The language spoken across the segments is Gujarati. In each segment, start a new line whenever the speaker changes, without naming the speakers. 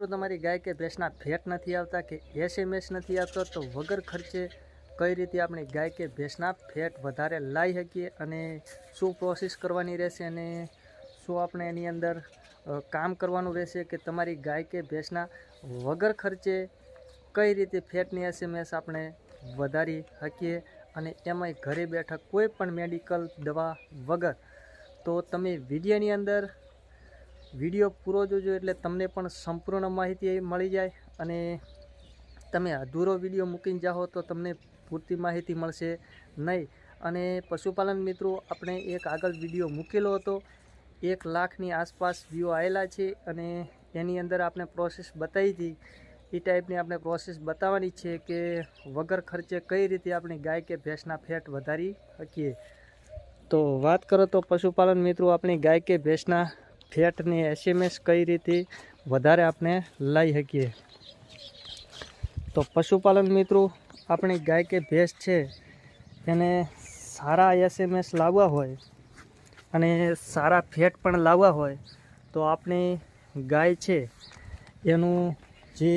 જો તમારી ગાય કે ભેંસના ફેટ નથી આવતા કે એસએમએસ નથી આવતો, તો વગર ખર્ચે કઈ રીતે આપણી ગાય કે ભેંસના ફેટ વધારે લાવી શકીએ અને શું પ્રોસેસ કરવાની રહેશે અને શું આપણે એની અંદર કામ કરવાનું રહેશે કે તમારી ગાય કે ભેંસના વગર ખર્ચે કઈ રીતે ફેટની એસએમએસ આપણે વધારી શકીએ અને એમાંય ઘરે બેઠા કોઈ પણ મેડિકલ દવા વગર. તો તમે વિડીયોની અંદર વીડિયો પૂરો જોજો એટલે તમને પણ સંપૂર્ણ માહિતી મળી જાય અને તમે અધૂરો વીડિયો મૂકીને જાઓ તો તમને પૂરતી માહિતી મળશે નહીં. અને પશુપાલન મિત્રો, આપણે એક આગળ વીડિયો મૂકેલો હતો. એક લાખની આસપાસ વ્યૂ આવેલા છે અને એની અંદર આપણે પ્રોસેસ બતાવી હતી. એ ટાઈપની આપણે પ્રોસેસ બતાવવાની છે કે વગર ખર્ચે કઈ રીતે આપણે ગાય કે ભેંસના ફેટ વધારી શકીએ. તો વાત કરો તો પશુપાલન મિત્રો, આપણી ગાય કે ભેંસના ફેટની એસએમએસ કઈ રીતે વધારે આપણે લઈ શકીએ? તો પશુપાલન મિત્રો, આપણી ગાય કે ભેંસ છે, એને સારા એસએમએસ લાવવા હોય અને સારા ફેટ પણ લાવવા હોય, તો આપણી ગાય છે, એનું જે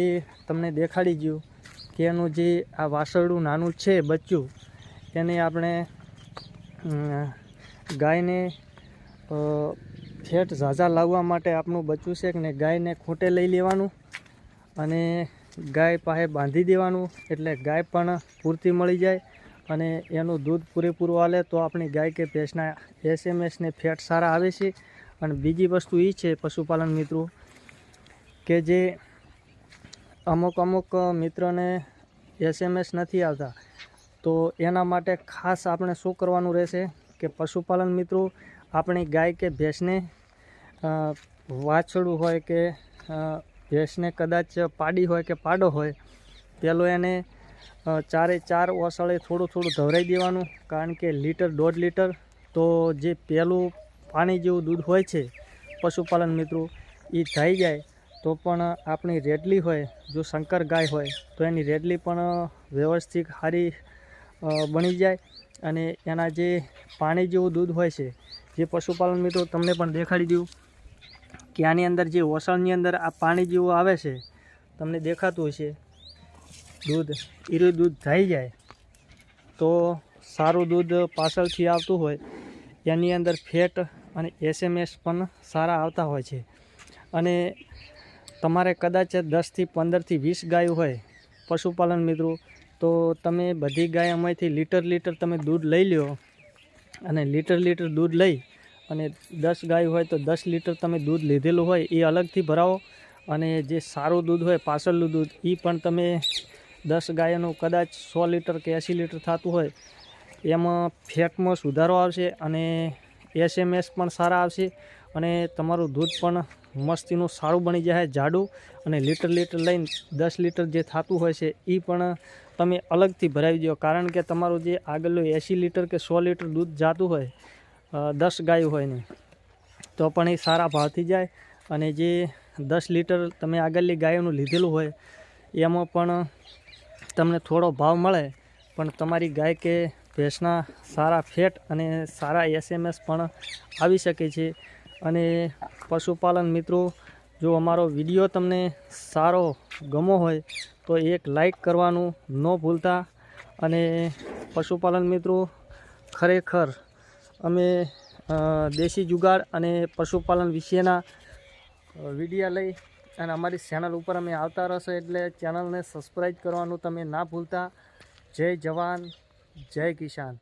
તમને દેખાડી ગયું કે એનું જે આ વાસરડું નાનું છે બચ્ચું, એને આપણે ગાયને ફેટ ઝાઝા લાવવા માટે આપણું બચ્ચું છે ને ગાયને ખોટે લઈ લેવાનું અને ગાય પાસે બાંધી દેવાનું એટલે ગાય પણ પૂરતી મળી જાય અને એનું દૂધ પૂરેપૂરું હાલે તો આપણી ગાય કે ભેંસના એસએમએસને ફેટ સારા આવે છે. અને બીજી વસ્તુ એ છે, પશુપાલન મિત્રો, કે જે અમુક અમુક મિત્રોને એસએમએસ નથી આવતા. તો એના માટે ખાસ આપણે શું કરવાનું રહેશે કે પશુપાલન મિત્રો આપણી ગાય કે ભેંસને વાછડું હોય કે ભેંસને કદાચ પાડી હોય કે પાડો હોય, પેલો એને ચારે ચાર ઓસળે થોડું થોડું ધવરાઈ દેવાનું, કારણ કે લીટર દોઢ લીટર, તો જે પહેલું પાણી જેવું દૂધ હોય છે, પશુપાલન મિત્રો, એ થઈ જાય, તો પણ આપણી રેડલી હોય, જો શંકર ગાય હોય, તો એની રેડલી પણ વ્યવસ્થિત સારી બની જાય, અને એના જે પાણી જેવું દૂધ હોય છે જે પશુપાલન મિત્રો તમને પણ દેખાડી દઉં કે આની અંદર જે ઓસણની અંદર આ પાણી જેવું આવે છે, તમને દેખાતું હશે. દૂધ, ઈરું દૂધ થઈ જાય. તો સારું દૂધ પાછળથી આવતું હોય, એની અંદર ફેટ અને એસએમએસ પણ સારા આવતા હોય છે. અને તમારે કદાચ દસથી પંદરથી વીસ ગાયો હોય પશુપાલન મિત્રો, તો તમે બધી ગાય અમાયથી લીટર લીટર તમે દૂધ લઈ લ્યો. અને લીટર લીટર દૂધ લઈ અને દસ ગાય હોય તો દસ લીટર તમે દૂધ લીધેલું હોય એ અલગથી ભરાવો. અને જે સારું દૂધ હોય, પાછળનું દૂધ એ પણ તમે દસ ગાયનું કદાચ સો લીટર કે એંસી લીટર થતું હોય, એમાં ફેટમાં સુધારો આવશે અને એસએમએસ પણ સારા આવશે અને તમારું દૂધ પણ મસ્તીનું સારું બની જાય, જાડું. અને લીટર લીટર લઈને દસ લીટર જે થતું હોય છે એ પણ તમે અલગથી ભરાવી દો. કારણ કે તમારું જે આગળનું એંસી લીટર કે સો લીટર દૂધ જાતું હોય દસ ગાયું હોય ને, તો પણ એ સારા ભાવથી જાય. અને જે દસ લીટર તમે આગળની ગાયોનું લીધેલું હોય, એમાં પણ તમને થોડો ભાવ મળે. પણ તમારી ગાય કે ભેંસના સારા ફેટ અને સારા એસએમએસ પણ આવી શકે છે. અને પશુપાલન મિત્રો, જો અમારો વીડિયો તમને સારો ગમો હોય તો એક લાઈક કરવાનું ન ભૂલતા. અને પશુપાલન મિત્રો, ખરેખર અમે દેશી જુગાડ અને પશુપાલન વિશેના વિડીયા લઈ અને અમારી ચેનલ ઉપર અમે આવતા રહેશો એટલે ચેનલને સબસ્ક્રાઈબ કરવાનું તમે ના ભૂલતા. જય જવાન, જય કિસાન.